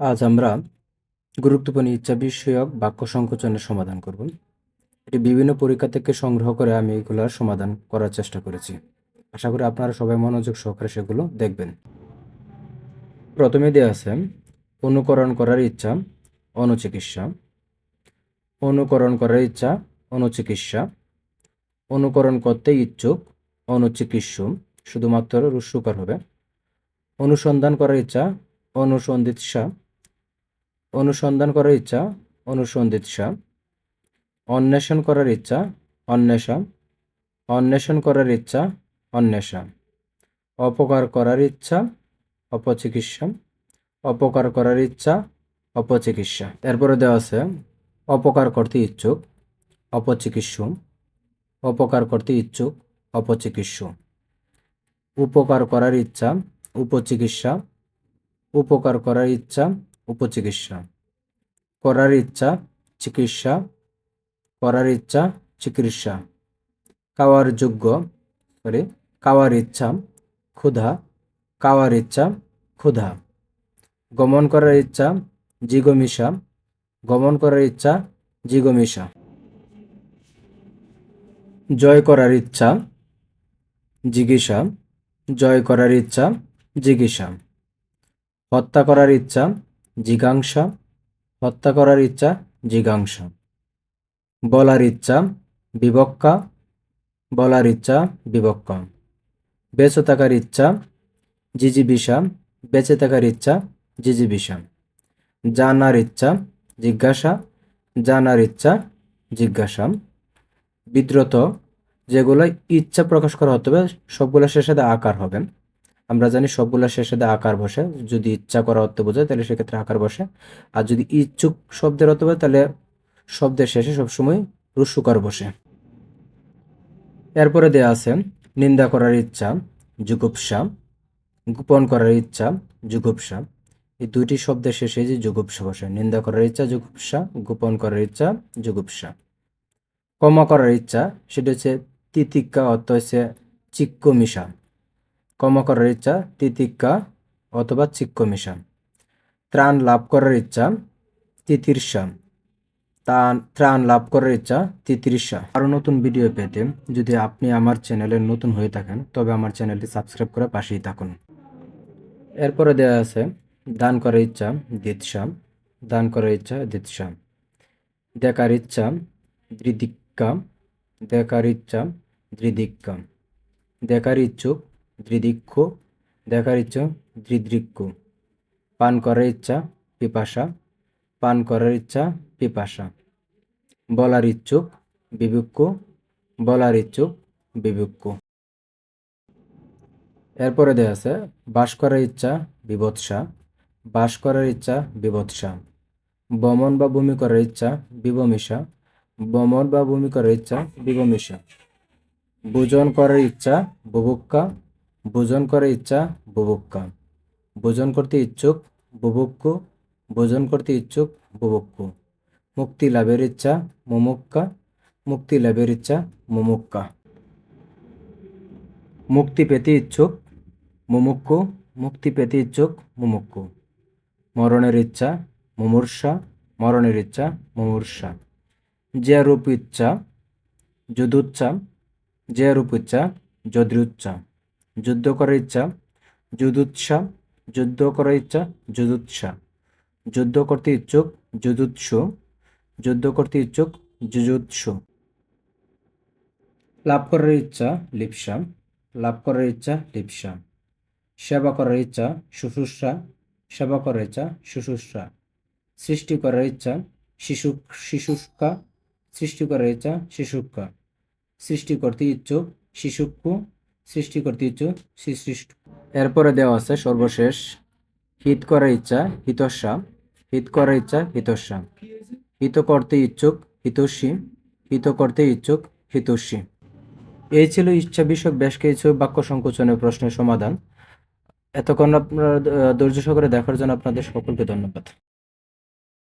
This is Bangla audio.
আজ আমরা গুরুত্বপূর্ণ ইচ্ছা বিষয়ক বাক্য সংকোচনের সমাধান করব। এটি বিভিন্ন পরীক্ষা থেকে সংগ্রহ করে আমি এগুলোর সমাধান করার চেষ্টা করেছি। আশা করি আপনারা সবাই মনোযোগ সহকারে সেগুলো দেখবেন। প্রথমে দেওয়া আছে, অনুকরণ করার ইচ্ছা, অনুচিকিৎসা। অনুকরণ করার ইচ্ছা, অনুচিকিৎসা। অনুকরণ করতে ইচ্ছুক, অনুচিকিৎসু, শুধুমাত্র রুস্যুকার হবে। অনুসন্ধান করার ইচ্ছা, অনুসন্ধিৎসা। অনুসন্ধান করার ইচ্ছা অনুসন্ধিৎসা অন্বেষণ করার ইচ্ছা অন্বেষা অন্বেষণ করার ইচ্ছা অন্বেষা অপকার করার ইচ্ছা, অপচিকিৎসা। অপকার করার ইচ্ছা, অপচিকিৎসা। এরপরে দেওয়া আছে, অপকার করতে ইচ্ছুক অপচিকিৎসু অপকার করতে ইচ্ছুক অপচিকিৎসু উপকার করার ইচ্ছা, উপচিকিৎসা। উপকার করার ইচ্ছা, উপচিকিৎসা। করার ইচ্ছা, চিকিৎসা করার ইচ্ছা, চিকিৎসা। খাওয়ার যোগ্য সরি খাওয়ার ইচ্ছা, ক্ষুধা, খাওয়ার ইচ্ছা, ক্ষুধা। গমন করার ইচ্ছা জিগমিষা গমন করার ইচ্ছা জিগমিষা জয় করার ইচ্ছা জিজ্ঞাসা জয় করার ইচ্ছা জিজ্ঞাসা হত্যা করার ইচ্ছা জিজ্ঞাংসা হত্যা করার ইচ্ছা জিজ্ঞাংসা বলার ইচ্ছা, বিবক্কা। বলার ইচ্ছা, বিবক্কা। বেঁচে থাকার ইচ্ছা, জিজিবিষা। বেঁচে থাকার ইচ্ছা, জিজিবিষা। জানার ইচ্ছা, জিজ্ঞাসা। জানার ইচ্ছা, জিজ্ঞাসা। বিদ্রত যেগুলো ইচ্ছা প্রকাশ করা হতে হবে, সবগুলো শেষে আকার হবে। আমরা জানি সবগুলো শেষে দা আকার বসে। যদি ইচ্ছা করা অর্থ বোঝায় তাহলে সেক্ষেত্রে আকার বসে। আর যদি ইচ্ছুক শব্দের অর্থ হয় তাহলে শব্দের শেষে সবসময় রুসুকার বসে। এরপরে দেয়া আছে, নিন্দা করার ইচ্ছা, যুগুপসা। গোপন করার ইচ্ছা, যুগুপসা। এই দুইটি শব্দের শেষে যে যুগুপসা বসে। নিন্দা করার ইচ্ছা, যুগুপসা। গোপন করার ইচ্ছা, যুগুপসা। ক্ষমা করার ইচ্ছা, সেটা হচ্ছে তিতিক্কা অর্থ হচ্ছে চিক্ক মিশা করার ইচ্ছা তিতিক্কা অথবা চিক্ক মিশা ত্রাণ লাভ করার ইচ্ছা তিতির্ষা ত্রাণ ত্রাণ লাভ করার ইচ্ছা তিতির্ষা আরও নতুন ভিডিও পেতে যদি আপনি আমার চ্যানেলে নতুন হয়ে থাকেন, তবে আমার চ্যানেলটি সাবস্ক্রাইব করে পাশেই থাকুন। এরপরে দেওয়া আছে, দান করার ইচ্ছা দিৎসা দান করার ইচ্ছা দিৎসা দেখার ইচ্ছা দৃদিক্কা দেখার ইচ্ছা দৃদিক্কা দেখার ইচ্ছুক দৃদিক্ষ দেখার ইচ্ছা দৃদৃক্ষ পান করার ইচ্ছা পিপাসা, পান করার ইচ্ছা পিপাসা। বলার ইচ্ছুক বিবেক্য বলার ইচ্ছুক বিবেক্য এরপরে দেওয়া আছে, বাস করার ইচ্ছা বিভৎসা বাস করার ইচ্ছা বিভৎসা বমন বা ভূমি করার ইচ্ছা বিবমিষা, বমন বা ভূমি করার ইচ্ছা বিবমিষা। ভোজন করার ইচ্ছা বুভুক্কা ভোজন করার ইচ্ছা, বুভুক্কা। ভোজন করতে ইচ্ছুক, বুভুক্কু। ভোজন করতে ইচ্ছুক, বুভুক্কু। মুক্তি লাভের ইচ্ছা, মুমুক্কা। মুক্তি লাভের ইচ্ছা, মুমুক্কা। মুক্তি পেতে ইচ্ছুক মুমুক্ষু মুক্তি পেতে ইচ্ছুক মুমুক্ষু মরণের ইচ্ছা, মুমূর্ষা। মরণের ইচ্ছা, মুমূর্ষা। যে রূপ ইচ্ছা, যদুচ্ছা। যে রূপ ইচ্ছা, যদৃচ্ছা। যুদ্ধ করার ইচ্ছা, যুদুৎসা, যুদ্ধ করার ইচ্ছা, যুদুৎসা। যুদ্ধ করতে ইচ্ছুক, যুদুৎসু। যুদ্ধ করতে ইচ্ছুক যুজুৎসু লাভ করার ইচ্ছা, লিপসা। লাভ করার ইচ্ছা, লিপসা। সেবা করার ইচ্ছা, শুশ্রূষা। সেবা করার ইচ্ছা, শুশ্রূষা। সৃষ্টি করার ইচ্ছা শিশু শিশুষ্কা। সৃষ্টি করার ইচ্ছা, শিশুক্কা। সৃষ্টি করতে ইচ্ছুক, শিশুক্কু। সৃষ্টি করতে ইচ্ছুক সৃষ্ট। এরপরে দেওয়া আছে সর্বশেষ, হিত করার ইচ্ছা হিতস্যা হিত করার ইচ্ছা হিতস্যা হিত করতে ইচ্ছুক হিতস্যী হিত করতে ইচ্ছুক হিতস্যী এই ছিল ইচ্ছা বিষয়ক বেশ কিছু বাক্য সংকোচনের প্রশ্নের সমাধান। এতক্ষণ আপনারা ধৈর্য সহকারে দেখার জন্য আপনাদের সকলকে ধন্যবাদ।